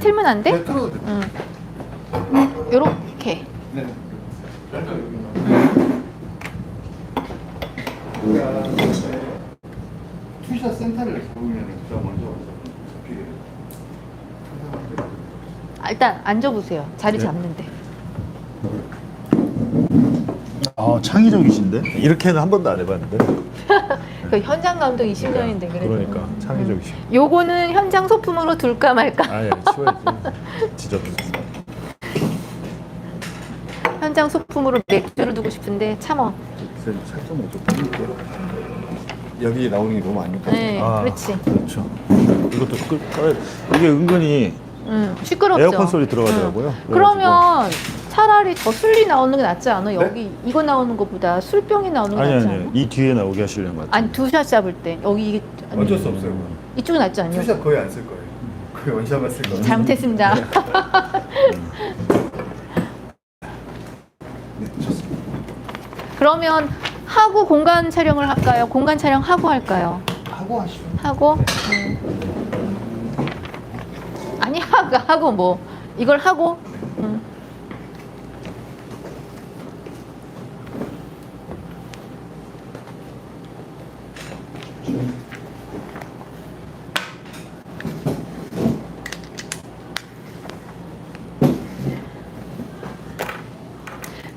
틀면 안 돼? 네, 틀어도 돼. 응. 요렇게. 네. 투샷 센터를 잡으면 진짜 먼저 잡히게 아, 일단 앉아보세요. 자리 네. 잡는데. 아 창의적이신데? 이렇게는 한 번도 안 해봤는데. 그 현장 감독 20년인데 그래도. 그러니까 창의적이시. 요거는 현장 소품으로 둘까 말까. 아예 치워야지. 지저분. 현장 소품으로 맥주를 두고 싶은데 참어. 살짝 먼저 여기 나오는 게 너무 안 좋고 네, 아, 그렇지. 그렇죠. 이것도 끌, 끌- 이게 은근히 응, 시끄럽죠. 에어컨 소리 들어가더라고요. 응. 그러면 차라리 저 술이 나오는 게 낫지 않아? 여기 이거 나오는 것보다 술병이 나오는 게 아니 낫지 아니 않아? 이 뒤에 나오게 하시려는 것 같아요. 아니 두 샷 잡을 때 여기 이게 아니, 어쩔 수 없어요 이쪽이 낫지 않냐? 투샷 거의 안 쓸 거예요 거의 원샷만 쓸 거예요 잘못했습니다. 네 좋습니다 그러면 하고 공간 촬영을 할까요? 공간 촬영 하고 할까요? 하고 하시죠 하고 음. 아니 하고 하고 뭐 이걸 하고 음.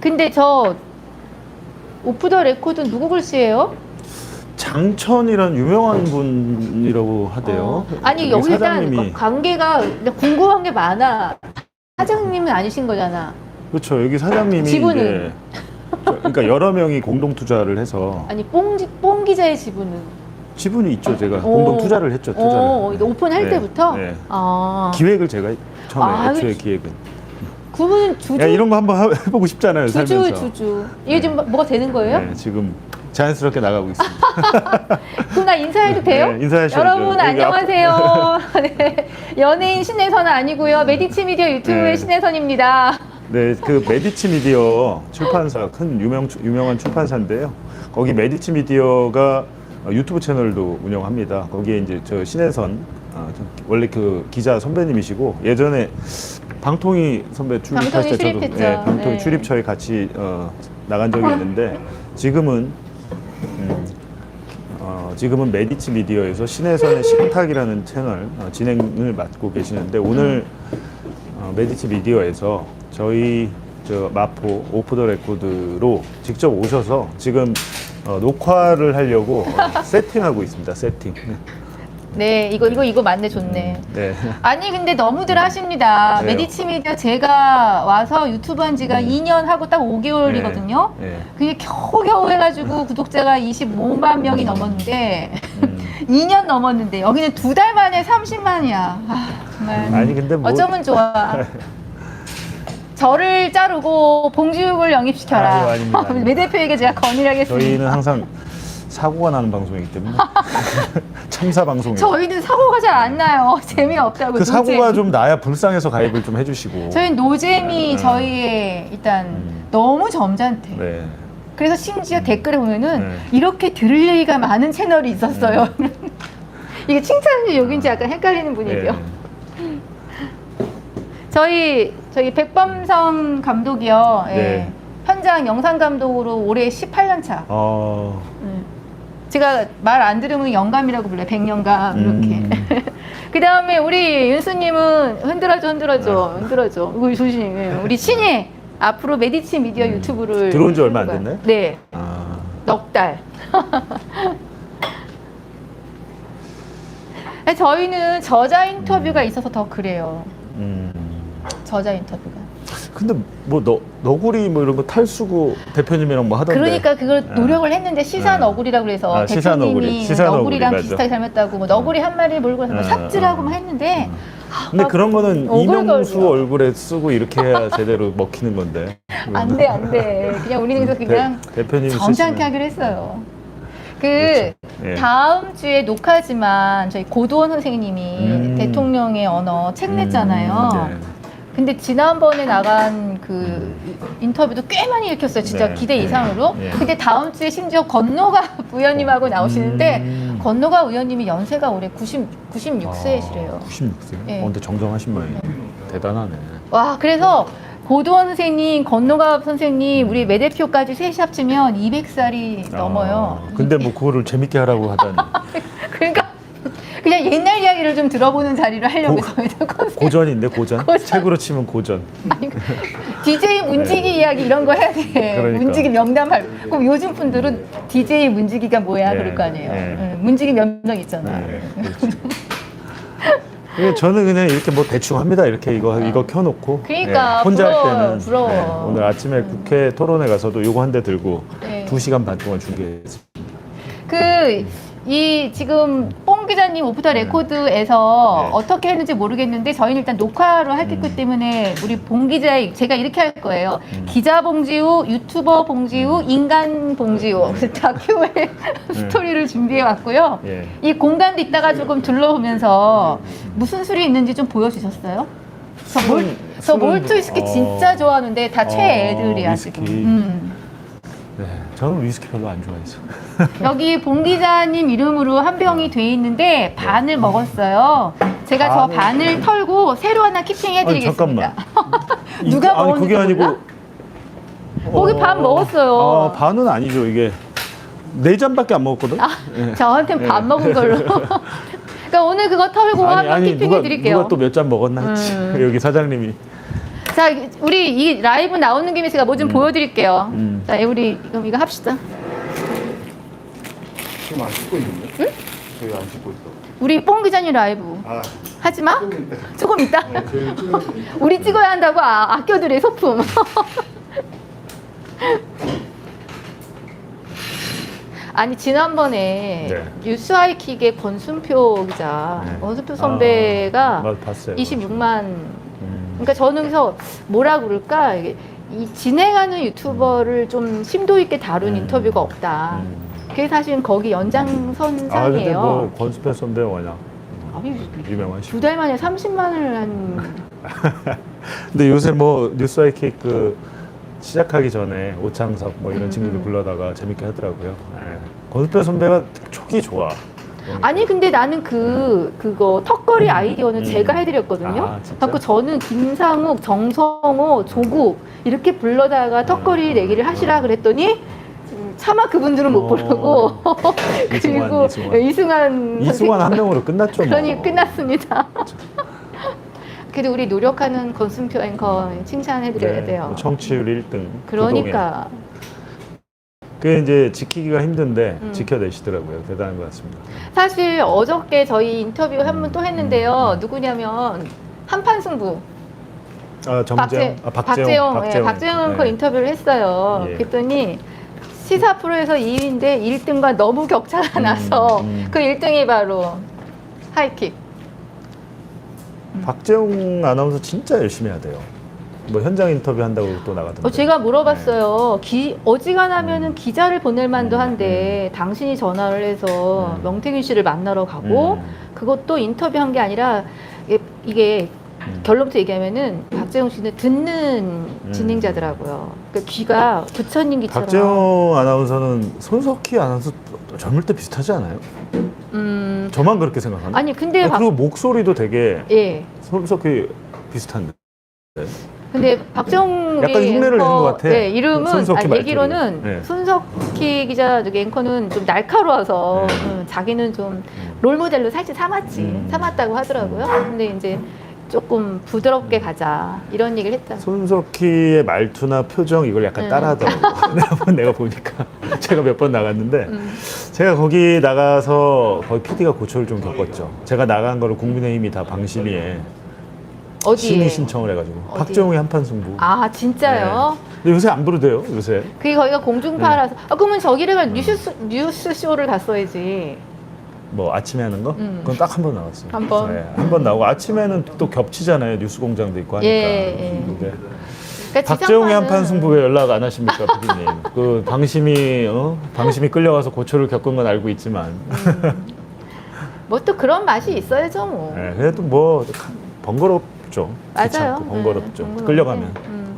근데 저 오프 더 레코드 누구 글씨예요? 장천이란 유명한 분이라고 하대요. 어. 아니 여기 여기 일단 사장님이 관계가 근데 궁금한 게 많아. 사장님은 아니신 거잖아. 그렇죠. 여기 사장님이 지분은? 이제 저- 그러니까 여러 명이 공동 투자를 해서 아니 뽕 지 뽕 기자의 지분은. 지분이 있죠. 제가 오. 공동 투자를 했죠. 투자를. 어, 이거 오픈할 네, 때부터. 네. 아. 기획을 제가 했- 처음에 아, 애초에 그- 기획은. 그분은 주주 야 이런 거 한번 하- 해보고 싶잖아요. 주주 살면서. 주주. 이게 지금 뭐가 되는 거예요? 네, 지금 자연스럽게 나가고 있습니다. 그럼 나 인사해도 돼요? 네, 인사하셔야죠. 여러분 여기 안녕하세요. 네. 연예인 신혜선 아니고요. 메디치 미디어 유튜브의 네. 신혜선입니다. 네, 그 메디치 미디어 출판사 큰 유명 유명한 출판사인데요. 거기 메디치 미디어가 어, 유튜브 채널도 운영합니다. 거기에 이제 저 신혜선 아, 저 원래 그 기자 선배님이시고 예전에 방통위 선배 출입할 방통위 때 저도 출입했죠. 예, 방통위 네. 출입처에 같이 어, 나간 적이 있는데 지금은 음, 어, 지금은 메디치 미디어에서 신혜선의 식탁이라는 채널 어, 진행을 맡고 계시는데 오늘 어, 메디치 미디어에서 저희 저 마포 오프 더 레코드로 직접 오셔서 지금 어, 녹화를 하려고 어, 세팅하고 있습니다. 세팅. 네, 이거 이거 이거 맞네 좋네. 네. 아니 근데 너무들 하십니다. 왜요? 메디치 미디어 제가 와서 유튜브 한 지가 2년 하고 딱 5개월이거든요. 네. 그게 겨우겨우 해가지고 구독자가 25만 명이 넘었는데 음. 2년 넘었는데 여기는 두 달 만에 30만이야. 아, 정말 아니 근데 뭐 어쩌면 좋아. 저를 자르고 봉주육을 영입시켜라. 아유, 아닙니다, 아닙니다. 매 대표에게 제가 건의하겠습니다. 저희는 항상 사고가 나는 방송이기 때문에 참사 방송이에요. 저희는 사고가 잘 안 나요. 재미없다고. 그 사고가. 좀 나야 불쌍해서 가입을 좀 해주시고. 저희는 노잼이 음. 저희의 일단 음. 너무 점잖대. 네. 그래서 심지어 댓글에 보면은 네. 이렇게 들을 얘기가 많은 채널이 있었어요. 이게 칭찬인지 욕인지 약간 헷갈리는 분위기요. 네. 저희 저희 백범성 감독이요. 예. 네. 현장 영상 감독으로 올해 18년 차. 어. 음. 제가 말 안 들으면 영감이라고 불러요. 백년감 이렇게. 음. 그 다음에 우리 윤수님은 흔들어줘, 흔들어줘, 네. 흔들어줘. 이거 조심해. 우리 신예 앞으로 메디치 미디어 음. 유튜브를 들어온 지 얼마 안. 됐나요? 네, 아. 넉 달. 저희는 저자 인터뷰가 있어서 더 그래요. 음. 저자 인터뷰가. 근데 뭐 너, 너구리 뭐 이런 거 탈수고 대표님이랑 뭐 하던데. 그러니까 그걸 네. 노력을 했는데 시사 네. 너구리라고 그래서 아, 시사 대표님이 너구리, 시사 너구리, 너구리 랑 맞아. 비슷하게 닮았다고 뭐 너구리 한 마리 몰고 뭐 네, 삽질하고 네. 막 했는데 근데 막 그런 거는 오글거려. 이명수 얼굴에 쓰고 이렇게 해야 제대로 먹히는 건데. 안 돼, 안 돼. 그냥 우리는 그래서 그냥 대, 표님이 점잖게 하기로 했어요. 그 그렇죠. 예. 다음 주에 녹화지만 저희 고도원 선생님이 음. 대통령의 언어 책 냈잖아요. 네. 근데 지난번에 나간 그 인터뷰도 꽤 많이 읽혔어요. 진짜 네. 기대 네. 이상으로. 네. 근데 다음 주에 심지어 건노가 부연님하고 나오시는데 음. 건노가 의원님이 연세가 올해 90, 96세시래요. 96세. 네. 어, 근데 정정하신 모양이네. 대단하네. 와, 그래서 고도원 선생님, 건노갑 선생님, 우리 매 대표까지 셋이 합치면 200살이 넘어요. 아, 근데 뭐 그거를 재밌게 하라고 하다니. 옛날 이야기를 좀 들어보는 자리를 하려고 고- 저희도 컨셉. 고전인데 고전? 고전. 책으로 치면 고전. DJ 문지기 이야기 이런 거 해야 돼. 네. 그러니까. 문지기 발. 그럼 요즘 분들은 DJ 문지기가 뭐야 네, 그럴 거 아니에요. 네. 응, 문지기 명령 있잖아. 네, 그렇지. 예, 저는 그냥 이렇게 뭐 대충 합니다. 이렇게 이거 이거 켜놓고. 그러니까 예, 혼자 부러워, 할 때는. 부러워. 예, 오늘 아침에 국회 토론회 가서도 이거 한 대 들고 네. 두 시간 반 동안 중계했어요. 그, 이 지금 뽕 기자님 오프더 레코드에서 네. 어떻게 했는지 모르겠는데 저희는 일단 녹화로 했기 음. 때문에 우리 봉 기자의 제가 이렇게 할 거예요. 음. 기자 봉지우, 유튜버 봉지우, 인간 봉지우 다큐의 스토리를 준비해 왔고요. 예. 이 공간도 이따가 조금 둘러보면서 무슨 술이 있는지 좀 보여주셨어요? 저, 몰, 저 몰트 위스키 어. 진짜 좋아하는데 다 어, 최애들이야. 지금. 음. 네, 저는 위스키 별로 안 좋아해서. 여기 봉 기자님 이름으로 한 병이 돼 있는데 반을 먹었어요. 제가 저 반을- 털고 새로 하나 키팅해드리겠습니다. 누가 아니 그게 먹었는지 아니고. 거기 반 먹었어요. 아, 반은 아니죠. 이게 네 잔밖에 안 먹었거든. 예. 저한테 반 먹은 걸로. 그러니까 오늘 그거 털고 한번 누가 키팅해드릴게요. 누가 또 몇 잔 먹었나 했지. 음. 여기 사장님이. 자, 우리 이 라이브 나오는 김에 제가 뭐좀 음. 보여드릴게요. 음. 자, 우리 그럼 이거 합시다. 지금 안 씻고 있는데? 응? 저희 안 씻고 있어. 우리 뽕 기자님 라이브 아, 하지 마. 조금 있다. 조금 있다. 네, 저희. 우리 찍어야 한다고 아, 아껴드릴 소품. 아니 지난번에 네. 뉴스 하이킥의 권순표 기자, 네. 권순표 선배가 아, 맞- 봤어요. 26만. 음. 그러니까 저는 그래서 뭐라 그럴까 이게 이 진행하는 유튜버를 좀 심도 있게 다룬 음. 인터뷰가 없다. 음. 그게 사실 거기 아 근데 연장선상이에요. 뭐 권수표 선배 워낙 아니, 유명하시고. 두달 만에 30만을 한 근데 요새 뭐 뉴스아이킥 그 시작하기 전에 오창석 뭐 이런 음, 친구들 음. 불러다가 재밌게 하더라고요. 예. 권수표 선배가 촉이 좋아. 아니 근데 나는 그 그거 턱걸이 아이디어는 음. 제가 해드렸거든요. 아, 진짜? 그래서 저는 김상욱, 정성호, 조국 이렇게 불러다가 턱걸이 내기를 하시라 그랬더니 음, 차마 그분들은 못 어. 부르고 그리고 이승환. 이승환 이승환 한 명으로 끝났죠. 뭐. 그러니 끝났습니다. 그래도 우리 노력하는 권순표 앵커 칭찬해드려야 네, 돼요. 뭐 청취율 1등. 그러니까 그게 이제 지키기가 힘든데 음. 지켜내시더라고요. 대단한 것 같습니다. 사실 어저께 저희 인터뷰 한 번또 음. 했는데요. 누구냐면 한판 승부. 아 정재영, 박재, 아, 박재영, 박재영, 예, 박재영 앵커 네. 인터뷰를 했어요. 예. 그랬더니 시사 프로에서 2위인데 1등과 너무 격차가 음, 나서 음. 그 1등이 바로 하이킥. 박재용 아나운서 진짜 열심히 해야 돼요. 뭐 현장 인터뷰 한다고 또 나가던데. 어, 제가 물어봤어요. 기, 어지간하면은 음. 기자를 보낼 만도 음, 한데 당신이 전화를 해서 음. 명태균 씨를 만나러 가고 음. 그것도 인터뷰한 게 아니라 이게, 이게 음. 결론부터 얘기하면은 박재용 씨는 듣는 진행자더라고요. 그 귀가 부처님 귀처럼. 박재영 아나운서는 손석희 아나운서 젊을 때 비슷하지 않아요? 음, 저만 그렇게 생각하나? 아니 근데 아, 박, 그리고 목소리도 되게 예. 손석희 비슷한데. 근데 박정희 약간 흉내를 내는 것 같아. 네, 이름은 손석희 말투를. 얘기로는 네. 손석희 기자 저기 앵커는 좀 날카로워서 네. 음, 자기는 좀 음. 롤모델로 살짝 삼았지 음. 삼았다고 하더라고요. 근데 이제 조금 부드럽게 가자 이런 얘기를 했다. 손석희의 말투나 표정 이걸 약간 음. 따라하더라고. 내가, 내가 보니까 제가 몇 번 나갔는데 음. 제가 거기 나가서 거의 PD가 고초를 좀 겪었죠. 제가 나간 거를 국민의힘이 다 방심위에 어디에? 심의 신청을 해가지고 어디? 박정희 한판 승부. 아 진짜요? 근데 요새 안 부르대요. 요새. 그게 거기가 공중파라서. 아 그러면 저기를 음. 뉴스 뉴스 쇼를 갔어야지. 뭐 아침에 하는 거? 음. 그건 딱 한 번 나왔어요. 한 번? 네, 한번 나오고 아침에는 또 겹치잖아요. 뉴스 공장도 있고 하니까. 예, 예. 근데 그러니까 박재홍의 한판 승부 왜 연락 안 하십니까, PD님? 그 방심이 어? 방심이 끌려가서 고초를 겪은 건 알고 있지만, 뭐또 그런 맛이 있어야죠 뭐. 네, 그래도 뭐 번거롭 죠. 맞아요. 귀찮고 번거롭죠. 네. 끌려가면. 음.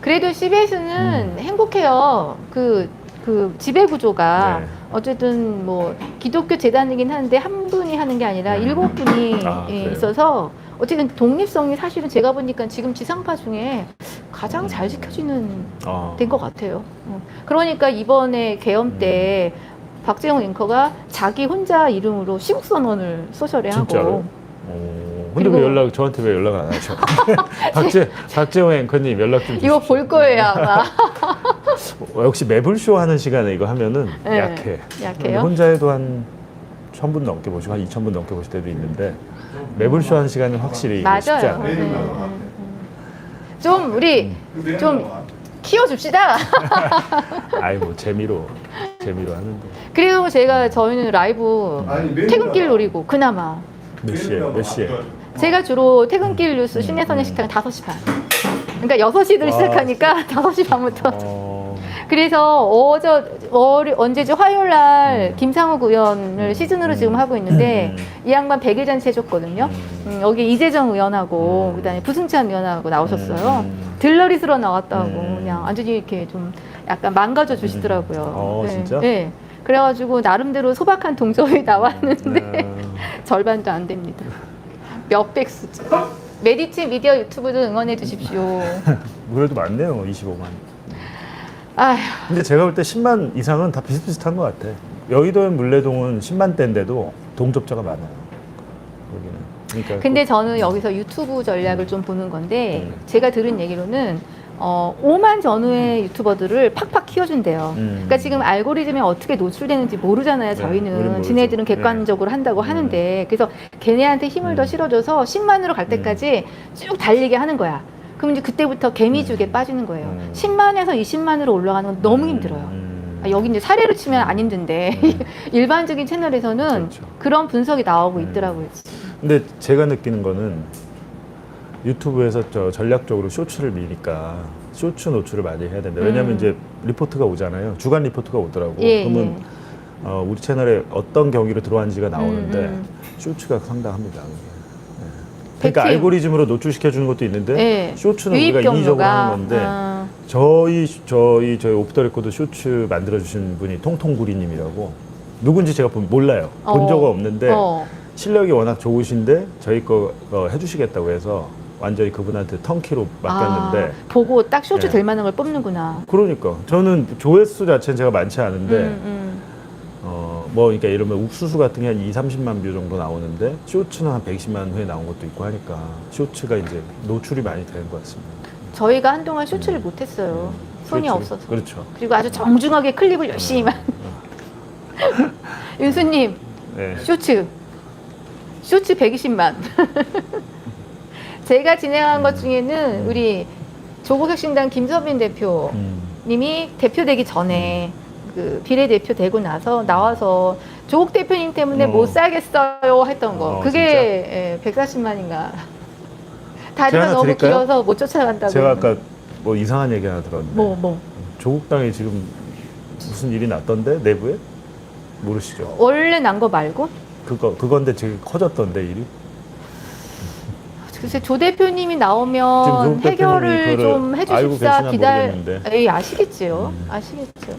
그래도 CBS는 행복해요. 그 그 지배 구조가 네. 어쨌든 뭐 기독교 재단이긴 한데 한 분이 하는 게 아니라 일곱 분이 아, 예, 그래요? 있어서 어쨌든 독립성이 사실은 제가 보니까 지금 지상파 중에 가장 음. 잘 지켜지는 어. 된것 같아요. 어. 그러니까 이번에 개엄 때 음. 박재영 앵커가 자기 혼자 이름으로 시국 선언을 소셜에 진짜로? 하고 어, 근데 그리고- 왜 연락 저한테 왜 연락 안 하죠? 박재 박재호 앵커님 연락 좀 이거 주십시오. 볼 거예요 아마. 어, 역시 매불쇼 하는 시간에 이거 하면은 네, 약해. 약해요? 혼자 해도 한 1000분 넘게 보시고 한 2000분 넘게 보실 때도 있는데 매불쇼 하는 시간은 확실히 이게 쉽지 맞아요. 않아요. 네. 좀 우리 좀 키워줍시다. 아이 뭐 재미로 재미로 하는데 그리고 제가 저희는 라이브 아니, 매일 퇴근길. 노리고 그나마 몇 시에 몇 시에 제가 주로 퇴근길 뉴스 신혜선의 식당 5시 반. 그러니까 6시들 와. 시작하니까 5시 반부터. 어, 그래서 어제 월 언제지 화요일 날 김상욱 의원을 시즌으로 지금 하고 있는데 음. 이 양반 100일 잔치 해줬거든요. 음. 음, 여기 이재정 의원하고 음. 그다음에 부승찬 의원하고 나오셨어요. 음. 들러리스러 나왔다고 음. 그냥 완전히 이렇게 좀 약간 망가져 주시더라고요. 음. 어, 진짜? 네. 그래가지고 나름대로 소박한 동조에 나왔는데 음. 절반도 안 됩니다. 몇백 수지. 메디치 미디어 유튜브도 응원해 주십시오. 그래도 많네요 25만. 아휴, 근데 제가 볼 때 10만 이상은 다 비슷비슷한 것 같아. 여의도의 물레동은 10만 대인데도 동접자가 많아요. 여기는. 그러니까 근데 저는 여기서 유튜브 전략을 좀 보는 건데 음. 제가 들은 얘기로는 어, 5만 전후의 유튜버들을 팍팍 키워준대요. 음. 그러니까 지금 알고리즘에 어떻게 노출되는지 모르잖아요. 네, 우린 저희는 모르죠. 지네들은 객관적으로 한다고 음. 하는데 그래서 걔네한테 힘을 더 음. 실어줘서 10만으로 갈 때까지 쭉 달리게 하는 거야. 그럼 이제 그때부터 개미죽에 음. 빠지는 거예요. 음. 10만에서 20만으로 올라가는 건 너무 음. 힘들어요. 음. 아, 여기 이제 사례로 치면 안 힘든데 음. 일반적인 채널에서는 그렇죠. 그런 분석이 나오고 음. 있더라고요. 근데 제가 느끼는 거는 유튜브에서 저 전략적으로 쇼츠를 미니까 쇼츠 노출을 많이 해야 된다. 왜냐면 음. 이제 리포트가 오잖아요. 주간 리포트가 오더라고. 예, 그러면 예. 어, 우리 채널에 어떤 경기로 들어왔는지가 나오는데 음, 음. 쇼츠가 상당합니다. 예. 그러니까 백팀. 알고리즘으로 노출시켜 주는 것도 있는데 예. 쇼츠는 유입 우리가 인위적으로 경로가 하는 건데 아, 저희 저희 저희 오프더 레코드 쇼츠 만들어 주신 분이 통통구리님이라고 누군지 제가 본 몰라요. 본 어. 적은 없는데 어. 실력이 워낙 좋으신데 저희 거 어, 해주시겠다고 해서 완전히 그분한테 턴키로 맡겼는데 아, 보고 딱 쇼츠 예. 될 만한 걸 뽑는구나. 그러니까 저는 조회수 자체는 제가 많지 않은데 음, 음. 어, 뭐 그러니까 이러면 욱수수 같은 게 한 2, 30만 뷰 정도 나오는데 쇼츠는 한 120만 회 나온 것도 있고 하니까 쇼츠가 이제 노출이 많이 되는 것 같습니다. 저희가 한동안 쇼츠를 못했어요. 손이 그렇죠. 없어서. 그렇죠. 그리고 아주 정중하게 클립을 열심히 만. 윤수님 네. 쇼츠 쇼츠 120만. 제가 진행한 것 중에는 우리 조국혁신당 김서빈 대표님이 음. 대표되기 전에 그 비례대표 되고 나서 나와서 조국 대표님 때문에 어. 못 살겠어요 했던 거. 어, 그게 예, 140만인가. 다리가 하나 너무 드릴까요? 길어서 못 쫓아간다고. 제가 아까 뭐 이상한 얘기 하나 들었는데 뭐 뭐. 조국당에 지금 무슨 일이 났던데 내부에 모르시죠? 원래 난 거 말고 그거 그건데 지금 커졌던데 일이 글쎄 조 대표님이 나오면 대표님이 해결을 그거를 좀 알고 해주십사 계시나 기다려. 모르겠는데. 에이 아시겠지요. 음. 아시겠죠.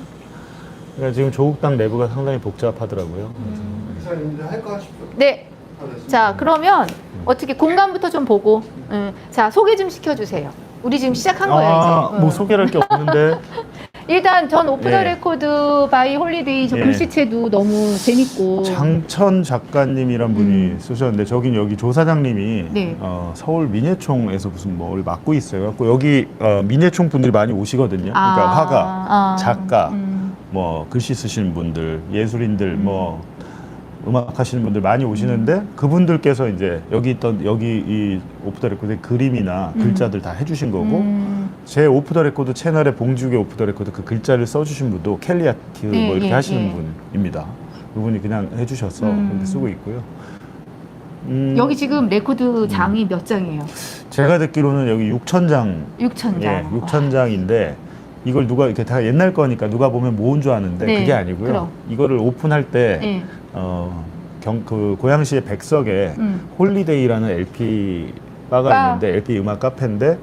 그러니까 지금 조국당 내부가 상당히 복잡하더라고요. 할 하십시오. 네. 자 그러면 어떻게 공간부터 좀 보고. 음, 자 소개 좀 시켜주세요. 우리 지금 시작한 거예요 아, 이제. 뭐 음. 소개할 게 없는데 일단 전 오프 더 예. 레코드 바이 홀리데이 저 예. 글씨체도 너무 재밌고. 장천 작가님이란 분이 음. 쓰셨는데 저긴 여기 조사장님이 네. 어, 서울 민예총에서 무슨 뭘 맡고 있어요. 갖고 여기 어, 민예총 분들이 많이 오시거든요. 그러니까 아, 화가, 아, 작가, 음. 뭐 글씨 쓰시는 분들, 예술인들, 뭐 음악 하시는 분들 많이 오시는데 그분들께서 이제 여기 있던 여기 이 오프 더 레코드의 그림이나 글자들 다 해주신 거고 음. 제 오프 더 레코드 채널에 봉지욱의 오프 더 레코드 그 글자를 써주신 분도 켈리 아트 예, 뭐 이렇게 예, 하시는 예. 분입니다. 그분이 그냥 해주셔서 음. 근데 쓰고 있고요. 음, 여기 지금 레코드 장이 몇 장이에요? 제가 듣기로는 여기 6천 장, 6천 장. 예, 6천 장인데 이걸 누가 이렇게 다 옛날 거니까 누가 보면 모은 줄 아는데 네, 그게 아니고요. 그럼. 이거를 오픈할 때 예. 어, 경, 그 고양시의 백석에 음. 홀리데이라는 LP 바가 바. 있는데 LP 음악 카페인데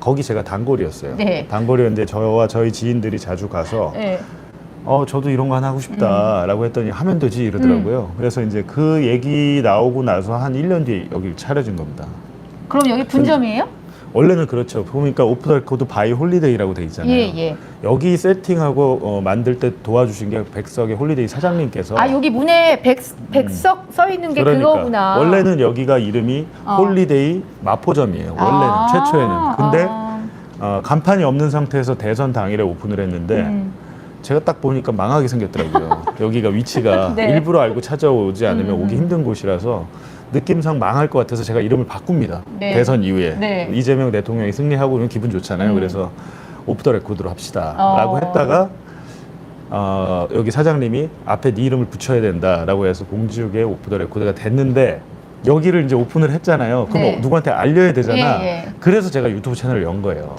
거기 제가 단골이었어요. 네. 단골이었는데 저와 저희 지인들이 자주 가서 예. 어 저도 이런 거 하나 하고 싶다라고 했더니 하면 되지 이러더라고요. 그래서 이제 그 얘기 나오고 나서 한 1년 뒤에 여기를 차려진 겁니다. 그럼 여기 분점이에요? 원래는 그렇죠. 보니까 오프 더 레코드 바이 홀리데이라고 돼 있잖아요. 예, 예. 여기 세팅하고 어, 만들 때 도와주신 게 백석의 홀리데이 사장님께서 아, 여기 문에 백, 백석 써 있는 게 그러니까 그거구나. 원래는 여기가 이름이 어. 홀리데이 마포점이에요. 원래는 아, 최초에는. 근데 아, 어, 간판이 없는 상태에서 대선 당일에 오픈을 했는데 음. 제가 딱 보니까 망하게 생겼더라고요. 여기가 위치가 네. 일부러 알고 찾아오지 않으면 음. 오기 힘든 곳이라서 느낌상 망할 것 같아서 제가 이름을 바꿉니다. 네. 대선 이후에 네. 이재명 대통령이 승리하고 그러면 기분 좋잖아요. 음. 그래서 오프 더 레코드로 합시다라고 어. 했다가 어, 여기 사장님이 앞에 네 이름을 붙여야 된다라고 해서 공지욱의 오프 더 레코드가 됐는데 여기를 이제 오픈을 했잖아요. 그럼 네. 누구한테 알려야 되잖아. 예, 예. 그래서 제가 유튜브 채널을 연 거예요.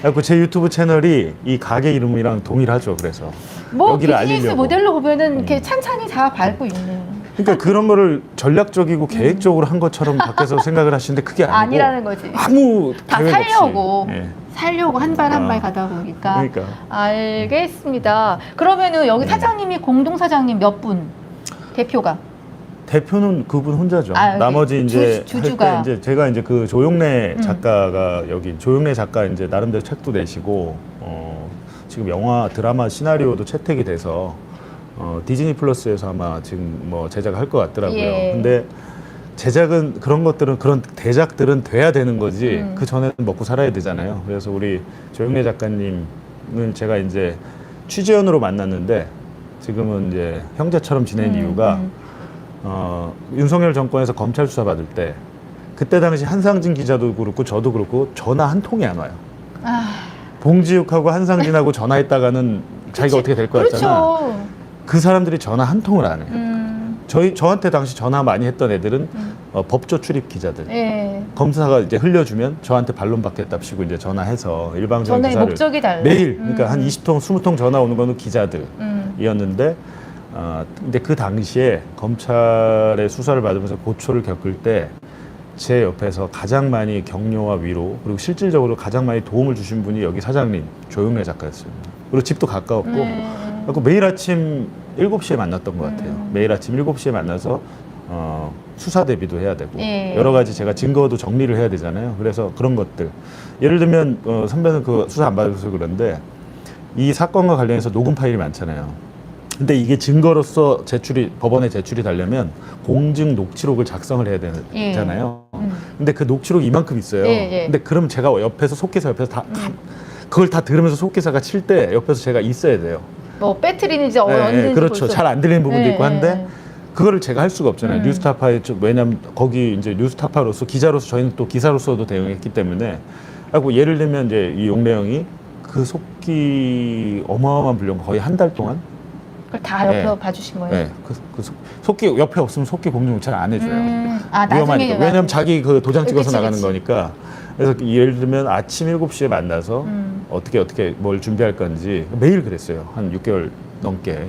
그래서 제 유튜브 채널이 이 가게 이름이랑 동일하죠. 그래서 뭐 여기를 비즈니스 알리려고. 음. 모델로 보면은 이렇게 찬찬히 다 밟고 있는 그러니까 그런 거를 전략적이고 계획적으로 한 것처럼 밖에서 생각을 하시는데 그게 아니고 아니라는 거지. 아무 다 계획 없이. 살려고 예. 살려고 한 발 한발 어. 가다 보니까 그러니까 알겠습니다. 그러면은 여기 네. 사장님이 공동 사장님 몇 분? 대표가 대표는 그분 혼자죠. 아, 여기 나머지 이제 주- 주주가. 때 이제 제가 이제 그 조용래 음. 작가가 여기 조용래 작가 이제 나름대로 책도 내시고 어 지금 영화 드라마 시나리오도 채택이 돼서 어 디즈니 플러스에서 아마 지금 뭐 제작을 할 것 같더라고요. 예. 근데 제작은 그런 것들은 그런 대작들은 돼야 되는 거지 음. 그 전에는 먹고 살아야 되잖아요. 그래서 우리 조용래 작가님은 제가 이제 취재원으로 만났는데 지금은 이제 형제처럼 지낸 음, 이유가 음. 어, 윤석열 정권에서 검찰 수사 받을 때 그때 당시 한상진 기자도 그렇고 저도 그렇고 전화 한 통이 안 와요. 아, 봉지욱하고 한상진하고 전화했다가는 자기가 어떻게 될 것 같잖아. 그렇죠. 그 사람들이 전화 한 통을 안 해요. 음, 저희 저한테 당시 전화 많이 했던 애들은 음. 어, 법조 출입 기자들. 예. 검사가 이제 흘려주면 저한테 반론 받겠답시고 이제 전화해서 일방적인 전화의 기사를 목적이 달라. 매일 그러니까 음. 한 20통 20통 전화 오는 거는 기자들. 음. 이었는데 어, 근데 그 당시에 검찰의 수사를 받으면서 고초를 겪을 때 제 옆에서 가장 많이 격려와 위로 그리고 실질적으로 가장 많이 도움을 주신 분이 여기 사장님 조용래 작가였습니다. 그리고 집도 가까웠고 음. 그래서 매일 아침 7시에 만났던 것 같아요. 음. 매일 아침 7시에 만나서 어, 수사 대비도 해야 되고 예. 여러 가지 제가 증거도 정리를 해야 되잖아요. 그래서 그런 것들 예를 들면 어, 선배는 그 수사 안 받아서 그런데 이 사건과 관련해서 녹음 파일이 많잖아요. 근데 이게 증거로서 제출이 법원에 제출이 되려면 공증 녹취록을 작성을 해야 예. 되잖아요. 음. 근데 그 녹취록이 이만큼 있어요. 예, 예. 근데 그럼 제가 옆에서 속기사 옆에서 다 그걸 다 들으면서 속기사가 칠 때 옆에서 제가 있어야 돼요. 뭐 배터리는지 어, 예, 예, 언제인지 그렇죠. 잘 안 들리는 부분도 예, 있고 한데 예. 그거를 제가 할 수가 없잖아요. 음. 뉴스타파에 좀 왜냐면 거기 이제 뉴스타파로서 기자로서 저희는 또 기사로서도 대응했기 때문에 하고 예를 들면 이제 이 용래 형이 그 속기 어마어마한 분량 거의 한 달 동안 그걸 다 옆에 예. 봐주신 거예요. 예, 그, 그 속- 속기 옆에 없으면 속기 공증을 잘 안 해줘요. 음, 아 나중에 위험하니까. 왜냐면 자기 그 도장 찍어서 그치, 나가는 그치. 거니까. 그래서 예를 들면 아침 7시에 만나서 음. 어떻게 어떻게 뭘 준비할 건지 매일 그랬어요. 한 6개월 넘게.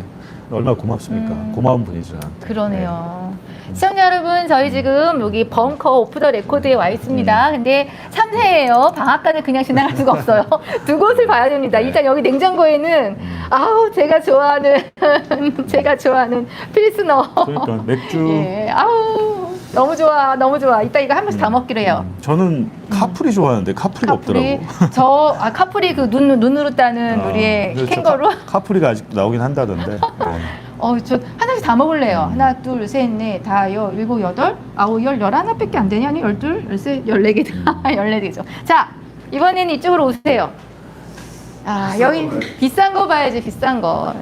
얼마나 고맙습니까? 음. 고마운 분이죠. 저한테. 그러네요. 시청자 여러분, 저희 지금 여기 벙커 오프 더 레코드에 와 있습니다. 근데 3세예요. 방앗간을 그냥 지나갈 수가 없어요. 두 곳을 봐야 됩니다. 일단 여기 냉장고에는 아우 제가 좋아하는 제가 좋아하는 필스너. 그러니까 맥주 예, 아우 너무 좋아, 너무 좋아. 이따 이거 한 번씩 다 먹기로 해요. 음, 저는 카프리 좋아하는데 카프리가 카프리, 없더라고. 저 아, 카프리 그 눈 눈으로 따는 아, 우리의 그래서 캥거루. 카, 카프리가 아직도 나오긴 한다던데. 네. 어, 저 하나씩 다 먹을래요. 음. 하나, 둘, 셋, 넷, 다, 여, 일곱, 여덟, 아홉, 열, 열하나 밖에 안 되냐? 아니, 열둘, 열셋, 열네 개, 음. 열네 개죠. 자, 이번에는 이쪽으로 오세요. 아, 여기 비싼 거 봐야지, 비싼 거.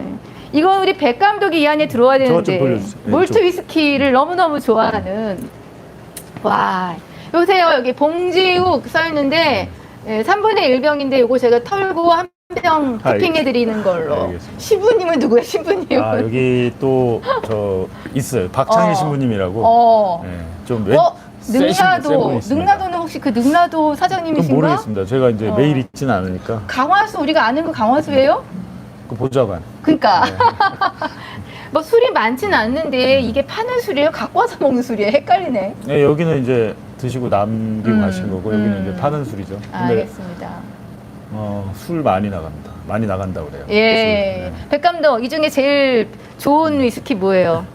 이건 우리 백 감독이 이 안에 들어와야 되는데. 네, 몰트 좀. 위스키를 너무너무 좋아하는 와 여보세요 여기 봉지욱 써 있는데 예, 3분의 1병인데 이거 제가 털고 한 병 아, 토핑해 드리는 걸로 알겠습니다. 신부님은 누구야 신부님은 아 여기 또 저 있어요. 박창희 어. 신부님이라고. 어. 네, 좀 왼, 어? 능라도. 능라도는 혹시 그 능라도 사장님이신가? 모르겠습니다. 제가 이제 어. 매일 있지는 않으니까 강화수 우리가 아는 그 강화수예요? 그 보좌관. 그러니까 네. 뭐 술이 많지는 않는데 이게 파는 술이에요? 갖고 와서 먹는 술이에요? 헷갈리네. 네, 여기는 이제 드시고 남기고 음, 가신 거고 여기는 음. 이제 파는 술이죠. 근데 알겠습니다. 어, 술 많이 나간다. 많이 나간다 그래요. 예. 술, 네. 백 감독 이 중에 제일 좋은 위스키 뭐예요?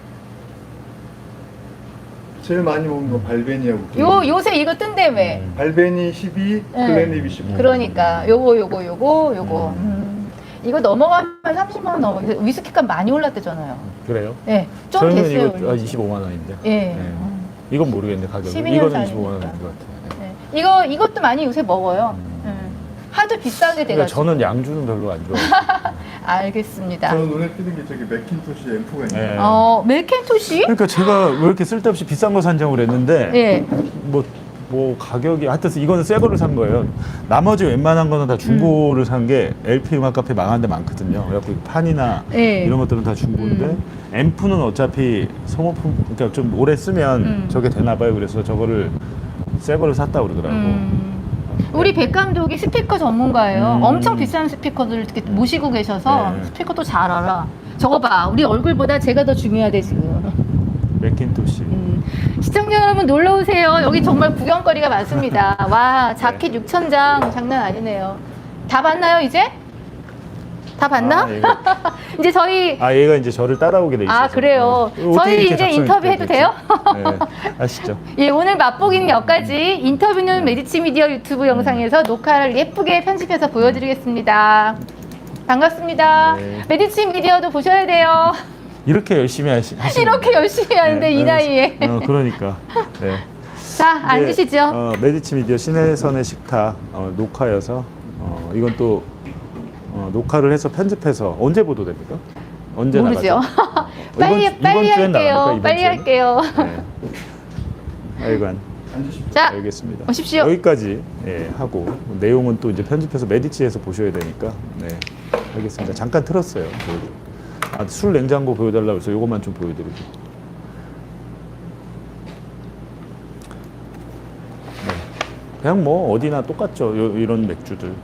제일 많이 먹는 거 발베니하고. 요 요새 이거 뜬다며. 음. 발베니 12, 네. 글렌리비 15. 그러니까 요거 요거 요거 요거. 음. 이거 넘어가면 30만 원 넘어. 위스키값 많이 올랐대잖아요. 그래요? 예. 좀 저희는 됐어요. 이거 아, 25만 원인데. 예. 네. 음. 이건 모르겠네 가격이. 12년 이거는 차이니까. 25만 원인 것 같아요. 네. 예. 이거 이것도 많이 요새 먹어요. 음. 예. 하도 비싸게 그러니까 돼가지고. 저는 양주는 별로 안 좋아해요. 알겠습니다. 저는 눈에 띄는 게 저기 맥킨토시 앰프가 있네요. 네. 어 멜켄토시? 그러니까 제가 왜 이렇게 쓸데없이 비싼 거 산다고 그랬는데 예. 뭐, 뭐 가격이 하여튼 이거는 새 거를 산 거예요. 나머지 웬만한 거는 다 중고를 산 게 LP 음악 카페 망한 데 많거든요. 그래갖고 판이나 네. 이런 것들은 다 중고인데 음. 앰프는 어차피 소모품 그러니까 좀 오래 쓰면 음. 저게 되나 봐요. 그래서 저거를 새 거를 샀다 고 그러더라고. 음. 우리 백 감독이 스피커 전문가예요. 음. 엄청 비싼 스피커들 이렇게 모시고 계셔서 네. 스피커도 잘 알아. 저거 봐. 우리 얼굴보다 제가 더 중요하대 지금. 맥킨토시. 음. 시청자 여러분 놀러 오세요. 여기 정말 구경거리가 많습니다. 와 자켓 6천 장 장난 아니네요. 다 봤나요 이제? 다 봤나? 아, 얘가, 이제 저희 아 얘가 이제 저를 따라오게 돼 있어서. 아, 그래요? 어. 어떻게 저희 이제 인터뷰 해도? 돼요? 네, 아시죠? 예, 오늘 맛보기는 여기까지 인터뷰는 메디치 미디어 유튜브 영상에서 녹화를 예쁘게 편집해서 보여드리겠습니다. 반갑습니다. 네. 메디치 미디어도 보셔야 돼요. 이렇게 열심히 하시, 하시는 이렇게 열심히 하는데 네, 이 나이에. 어, 그러니까. 네. 자, 앉으시죠. 어, 메디치 미디어 신혜선의 식탁 어, 녹화여서 어, 이건 또 어, 녹화를 해서 편집해서 언제 보도됩니까? 언제 모르죠. 나가죠? 빨리 이번 주- 빨리 이번 주엔 할게요. 나갑니까? 이번 빨리 주에는? 할게요. 네. 앉으십시오. 자, 알겠습니다. 오십시오. 여기까지 예, 하고 내용은 또 이제 편집해서 메디치에서 보셔야 되니까 네 알겠습니다. 잠깐 틀었어요. 보여드려. 아, 술 냉장고 보여달라고 해서 이것만 좀 보여드리고. 네. 그냥 뭐 어디나 똑같죠. 요- 이런 맥주들.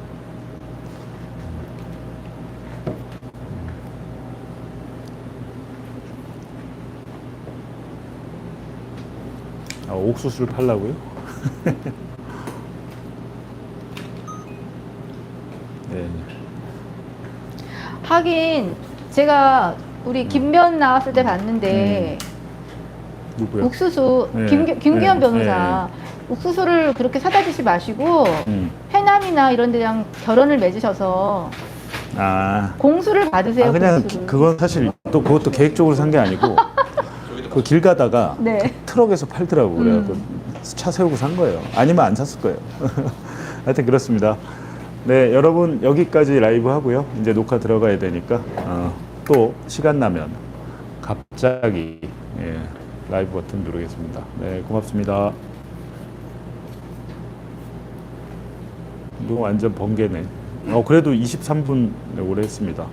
아, 옥수수를 팔라고요? 네. 하긴 제가 우리 김변 나왔을 때 봤는데 누구요? 옥수수 네. 김, 김기현 네. 변호사 옥수수를 그렇게 사다 드시 마시고 음. 해남이나 이런 데랑 결혼을 맺으셔서 아, 공수를 받으세요. 아 그냥 공수를. 기- 그건 사실 또 그것도 계획적으로 산 게 아니고 그 길 가다가 네. 트럭에서 팔더라고 그래갖고 차 세우고 산 거예요. 아니면 안 샀을 거예요. 하여튼 그렇습니다. 네, 여러분 여기까지 라이브 하고요. 이제 녹화 들어가야 되니까 어, 또 시간 나면 갑자기 예, 라이브 버튼 누르겠습니다. 네, 고맙습니다. 이거 완전 번개네. 어, 그래도 23분 오래 했습니다.